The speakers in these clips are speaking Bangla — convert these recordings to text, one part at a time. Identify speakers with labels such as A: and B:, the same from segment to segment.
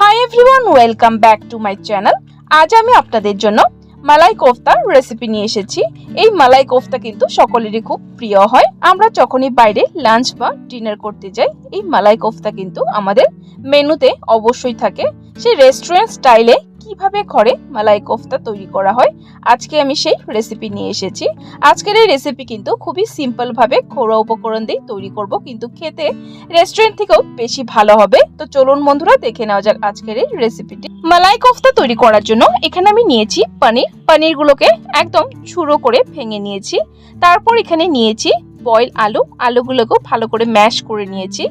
A: Hi everyone welcome back to my channel আজ আমি আপনাদের জন্য মালাই কোফতার রেসিপি নিয়ে এসেছি। এই মালাই কোফতা কিন্তু সকলেরই খুব প্রিয় হয়। আমরা যখনই বাইরে লাঞ্চ বা ডিনার করতে যাই, এই মালাই কোফতা কিন্তু আমাদের মেনুতে অবশ্যই থাকে। সেই রেস্টুরেন্ট স্টাইলে কীভাবে ঘরে মালাই কোফতা তৈরি করা হয়, আজকে আমি সেই রেসিপি নিয়ে এসেছি। আজকের এই রেসিপি কিন্তু খুবই সিম্পল ভাবে ঘরোয়া উপকরণ দিয়ে তৈরি করব, কিন্তু খেতে রেস্টুরেন্ট থেকেও বেশি ভালো হবে। তো চলুন বন্ধুরা, দেখে নেওয়া যাক আজকের এই রেসিপিটি মালাই কোফতা তৈরি করার জন্য এখানে আমি নিয়েছি পনির। পনিরগুলোকে একদম ছুড়ো করে ভেঙে নিয়েছি। তারপর এখানে নিয়েছি বয়েল আলু। আলুগুলোকেও ভালো করে ম্যাশ করে নিয়েছি।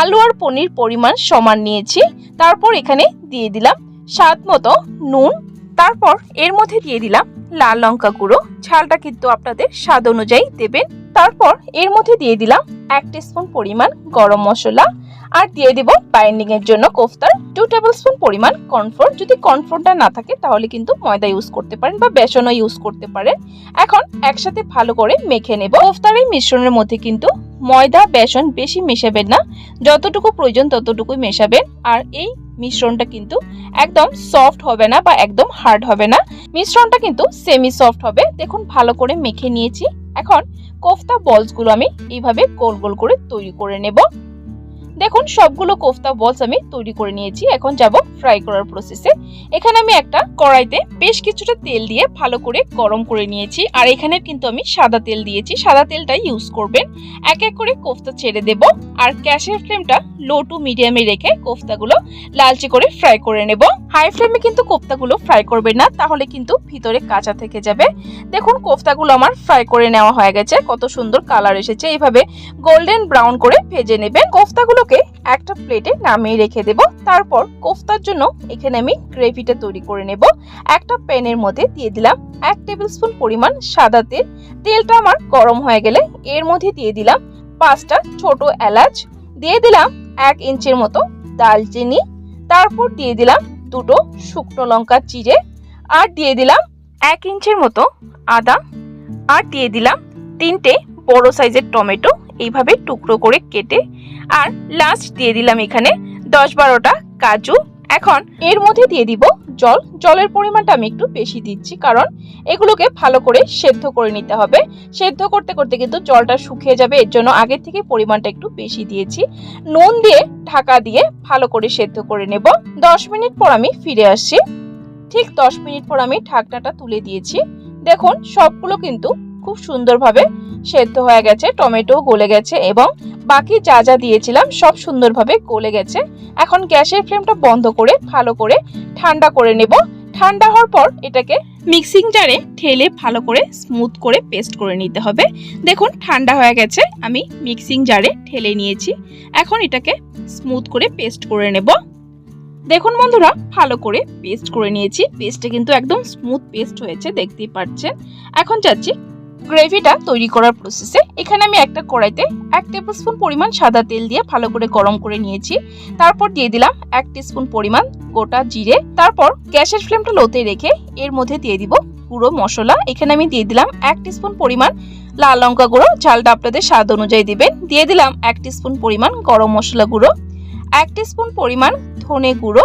A: আলু আর পনির পরিমাণ সমান নিয়েছি। তারপর এখানে দিয়ে দিলাম স্বাদ মতো নুন, তারপর এর মধ্যে দিয়ে দিলাম লাল লঙ্কা গুঁড়ো। ঝালটা কিন্তু আপনাদের স্বাদ অনুযায়ী দেবেন। তারপর এর মধ্যে দিয়ে দিলাম এক স্পুন পরিমাণ গরম মশলা। আর দিয়ে দিব বাইন্ডিং এর জন্য কোফতার। টু টেবিল স্পুন পরিমাণ কর্নফ্লোর। যদি কর্নফ্লোরটা না থাকে, তাহলে কিন্তু ময়দা ইউজ করতে পারেন বা বেসনও ইউজ করতে পারেন। এখন একসাথে ভালো করে মেখে নেব। কোফতার এই মিশ্রণের মধ্যে কিন্তু ময়দা, বেসন বেশি মেশাবেন না। যতটুকু প্রয়োজন ততটুকুই মেশাবেন। আর এই মিশ্রণটা কিন্তু একদম সফট হবে না বা একদম হার্ড হবে না। মিশ্রণটা কিন্তু সেমি সফট হবে। দেখুন, ভালো করে মেখে নিয়েছি। এখন কোফতা বলসগুলো আমি এইভাবে গোল গোল করে তৈরি করে নেব। দেখুন, সবগুলো কোফতা বলস আমি তৈরি করে নিয়েছি। এখন যাব ফ্রাই করার প্রসেসে এখানে আমি একটা কড়াইতে বেশ কিছুটা তেল দিয়ে ভালো করে গরম করে নিয়েছি। আর এখানে কিন্তু আমি সাদা তেল দিয়েছি। সাদা তেলটা ইউজ করবেন। এক এক করে কোফতা ছেড়ে দেব। আর গ্যাসের ফ্লেমটা লো টু মিডিয়ামে রেখে কোফতাগুলো লালচে করে ফ্রাই করে নেব। হাই ফ্লেমে কিন্তু কোফতাগুলো ফ্রাই করবেন না। তাহলে কিন্তু ভিতরে কাঁচা থেকে যাবে। দেখুন, কোফতাগুলো আমার ফ্রাই করে নেওয়া হয়ে গেছে। কত সুন্দর কালার এসেছে। এইভাবে গোল্ডেন ব্রাউন করে ভেজে নেবেন। কোফতাগুলোকে একটা প্লেটে নামিয়ে রেখে দেব। তারপর কোফতার জন্য এখানে আমি গ্রেভিটা তৈরি করে নেব। একটা প্যানের মধ্যে দিয়ে দিলাম এক টেবিল স্পুন পরিমাণ সাদা তেল। তেলটা আমার গরম হয়ে গেলে এর মধ্যে দিয়ে দিলাম পাঁচটা ছোট এলাচ। দিয়ে দিলাম এক ইঞ্চের মতো দালচিনি। তারপর দিয়ে দিলাম দুটো শুকনো লঙ্কা চিড়ে। আর দিয়ে দিলাম এক ইঞ্চের মতো আদা। আর দিয়ে দিলাম তিনটে বড় সাইজের টমেটো। এইভাবে টুকরো করে কেটে আর লাস্ট দিয়ে দিলাম এখানে দশ বারোটা কাজু। এখন এর মধ্যে দিয়ে দিব জল। জলের পরিমাণটা আমি একটু বেশি দিচ্ছি কারণ এগুলোকে ভালো করে সেদ্ধ করে নিতে হবে। সেদ্ধ করতে করতে কিন্তু জলটা শুকিয়ে যাবে, এর জন্য আগে থেকে পরিমাণটা একটু বেশি দিয়েছি। নুন দিয়ে ঢাকা দিয়ে ভালো করে সেদ্ধ করে নেব। দশ মিনিট পর আমি ফিরে আসছি। ঠিক দশ মিনিট পর আমি ঢাকনাটা তুলে দিয়েছি। দেখুন, সবগুলো কিন্তু খুব সুন্দরভাবে সেদ্ধ হয়ে গেছে, টমেটো গলে গেছে এবং বাকি যা যা দিয়েছিলাম সব সুন্দরভাবে গলে গেছে। এখন গ্যাসের ফ্লেমটা বন্ধ করে, ভালো করে ঠান্ডা করে নেব। ঠান্ডা হওয়ার পর এটাকে মিক্সিং জারে ঠেলে ভালো করে স্মুথ করে পেস্ট করে নিতে হবে। দেখুন, ঠান্ডা হয়ে গেছে, আমি মিক্সিং জারে ঠেলে নিয়েছি। এখন এটাকে স্মুথ করে পেস্ট করে নেব। দেখুন বন্ধুরা, ভালো করে পেস্ট করে নিয়েছি। পেস্টটা কিন্তু একদম স্মুথ পেস্ট হয়েছে, দেখতেই পাচ্ছেন। এখন যাচ্ছি গ্রেভিটা তৈরি করার প্রসেসে এখানে আমি একটা কড়াইতে এক টেবিল স্পুন পরিমাণ সাদা তেল দিয়ে ভালো করে গরম করে নিয়েছি। তারপর দিয়ে দিলাম এক স্পুন পরিমাণ গোটা জিরে। তারপর গ্যাসের ফ্লেমটা লোতে রেখে এর মধ্যে দিয়ে দিব গুঁড়ো মশলা। এখানে আমি দিয়ে দিলাম এক স্পুন পরিমাণ লাল লঙ্কা গুঁড়ো। ঝালটা আপনাদের স্বাদ অনুযায়ী দিবেন। দিয়ে দিলাম এক স্পুন পরিমাণ গরম মশলা গুঁড়ো। এক স্পুন পরিমাণ ধনে গুঁড়ো।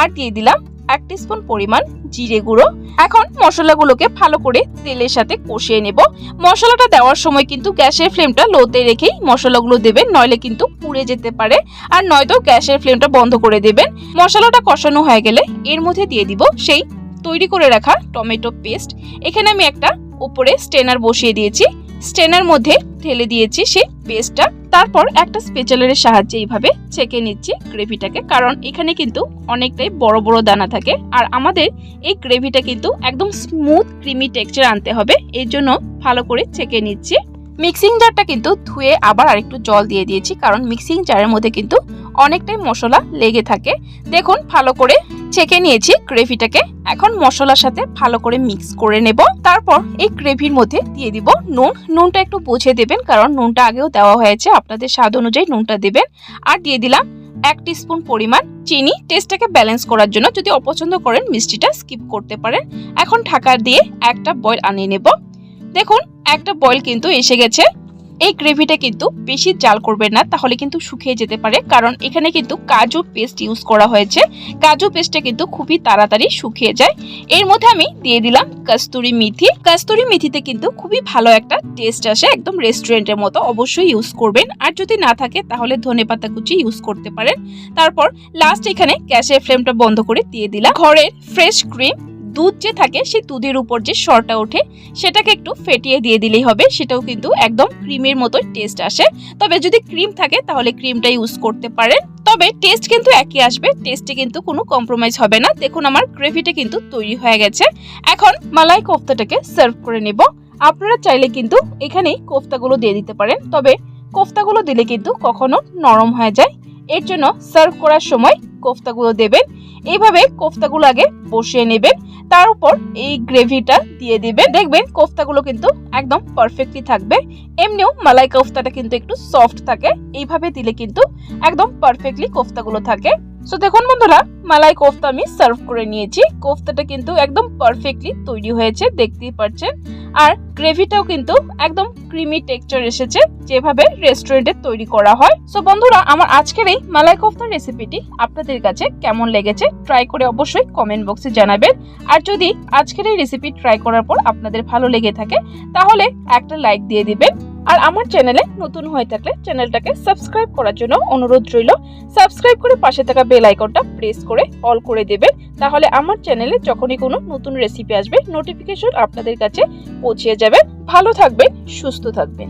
A: আর দিয়ে দিলাম এক স্পুন পরিমাণ জিরে গুঁড়ো। এখন মশলাগুলোকে ভালো করে তেলের সাথে কষিয়ে নেব। মশলাটা দেওয়ার সময় কিন্তু গ্যাসের ফ্লেমটা লোতে রেখেই মশলাগুলো দেবেন, নইলে কিন্তু পুড়ে যেতে পারে। আর নয়তো গ্যাসের ফ্লেমটা বন্ধ করে দেবেন। মশলাটা কষানো হয়ে গেলে এর মধ্যে দিয়ে দিব সেই তৈরি করে রাখা টমেটো পেস্ট। এখানে আমি একটা উপরে স্টেনার বসিয়ে দিয়েছি। স্টেনার মধ্যে ঢেলে দিয়েছি সেই পেস্টটা। তারপর একটা স্পেচালারের সাহায্যে এইভাবে ছেঁকে নিচ্ছি গ্রেভিটাকে, কারণ এখানে কিন্তু অনেকটাই বড় বড় দানা থাকে। আর আমাদের এই গ্রেভিটা কিন্তু একদম স্মুথ ক্রিমি টেক্সচার আনতে হবে, এর জন্য ভালো করে ছেঁকে নিচ্ছি। মিক্সিং জারটা কিন্তু ধুয়ে আবার আরেকটু জল দিয়ে দিয়েছি, কারণ মিক্সিং জারের মধ্যে কিন্তু অনেকটাই মশলা লেগে থাকে। দেখুন, ভালো করে ছেঁকে নিয়েছি গ্রেভিটাকে। এখন মশলার সাথে ভালো করে মিক্স করে নেব। তারপর এই গ্রেভির মধ্যে দিয়ে দিব নুন। নুনটা একটু বুঝে দেবেন, কারণ নুনটা আগেও দেওয়া হয়েছে। আপনাদের স্বাদ অনুযায়ী নুনটা দেবেন। আর দিয়ে দিলাম এক স্পুন পরিমাণ চিনি। টেস্টটাকে ব্যালেন্স করার জন্য যদি অপছন্দ করেন, মিষ্টিটা স্কিপ করতে পারেন। এখন ঢাকা দিয়ে একটা বয়েল আনিয়ে নেব। দেখুন, একটা বয়েল কিন্তু এসে গেছে। এই গ্রেভিটা কিন্তু বেশি জাল করবেন না, তাহলে কিন্তু শুকিয়ে যেতে পারে। কারণ এখানে কিন্তু কাজু পেস্ট ইউজ করা হয়েছে। কাজু পেস্টটা কিন্তু খুবই তাড়াতাড়ি শুকিয়ে যায়। এর মধ্যে আমি দিয়ে দিলাম কস্তুরি মেথি। কস্তুরি মেথিতে কিন্তু খুবই ভালো একটা টেস্ট আসে, একদম রেস্টুরেন্টের মতো অবশ্যই ইউজ করবেন। আর যদি না থাকে, তাহলে ধনেপাতা কুচি ইউজ করতে পারেন। তারপর লাস্ট এখানে গ্যাসের ফ্লেমটা বন্ধ করে দিয়ে দিলাম। ঘরের ফ্রেশ ক্রিম দুধ যে থাকে, সেই দুধের উপর যে সরটা ওঠে, সেটাকে একটু ফেটিয়ে দিয়ে দিলেই হবে। সেটাও কিন্তু একদম ক্রিমের মতো টেস্ট আসে। তবে যদি ক্রিম থাকে, তাহলে ক্রিমটা ইউজ করতে পারেন। তবে টেস্ট কিন্তু একই আসবে। টেস্টে কিন্তু কোনো কম্প্রোমাইজ হবে না। দেখুন, আমার গ্রেভিটা কিন্তু তৈরি হয়ে গেছে। এখন মালাই কোফতাটাকে সার্ভ করে নেব। আপনারা চাইলে কিন্তু এখানেই কোফতাগুলো দিয়ে দিতে পারেন। তবে কোফতাগুলো দিলে কিন্তু কখনো নরম হয়ে যায়। এর জন্য সার্ভ করার সময় কোফতাগুলো দেবেন। এইভাবে কোফতাগুলো আগে বসিয়ে নেবেন। তার উপর এই গ্রেভিটা দিয়ে দিবেন। দেখবেন কোফতাগুলো কিন্তু একদম পারফেক্টলি থাকবে। এমনিও মালাই কোফতাটা কিন্তু একটু সফট থাকে। এইভাবে দিলে কিন্তু একদম পারফেক্টলি কোফতাগুলো থাকে। সো দেখুন বন্ধুরা, মালাই কোফতা আমি সার্ভ করে নিয়েছি। কোফতাটা কিন্তু একদম পারফেক্টলি তৈরি হয়েছে, দেখতেই পাচ্ছেন। আর গ্রেভিটাও কিন্তু একদম ক্রিমি টেক্সচার এসেছে, যেভাবে রেস্টুরেন্টে তৈরি করা হয়। সো বন্ধুরা, আমার আজকের এই মালাই কোফতার রেসিপিটি আপনাদের কাছে কেমন লেগেছে ট্রাই করে অবশ্যই কমেন্ট বক্সে জানাবেন। আর যদি আজকের এই রেসিপি ট্রাই করার পর আপনাদের ভালো লেগে থাকে, তাহলে একটা লাইক দিয়ে দিবেন। আর আমার চ্যানেলে নতুন হয়ে থাকলে চ্যানেলটাকে সাবস্ক্রাইব করার জন্য অনুরোধ রইল। সাবস্ক্রাইব করে পাশে থাকা বেল আইকনটা প্রেস করে অল করে দেবেন। তাহলে আমার চ্যানেলে যখনই কোনো নতুন রেসিপি আসবে নোটিফিকেশন আপনাদের কাছে পৌঁছে যাবে। ভালো থাকবেন, সুস্থ থাকবেন।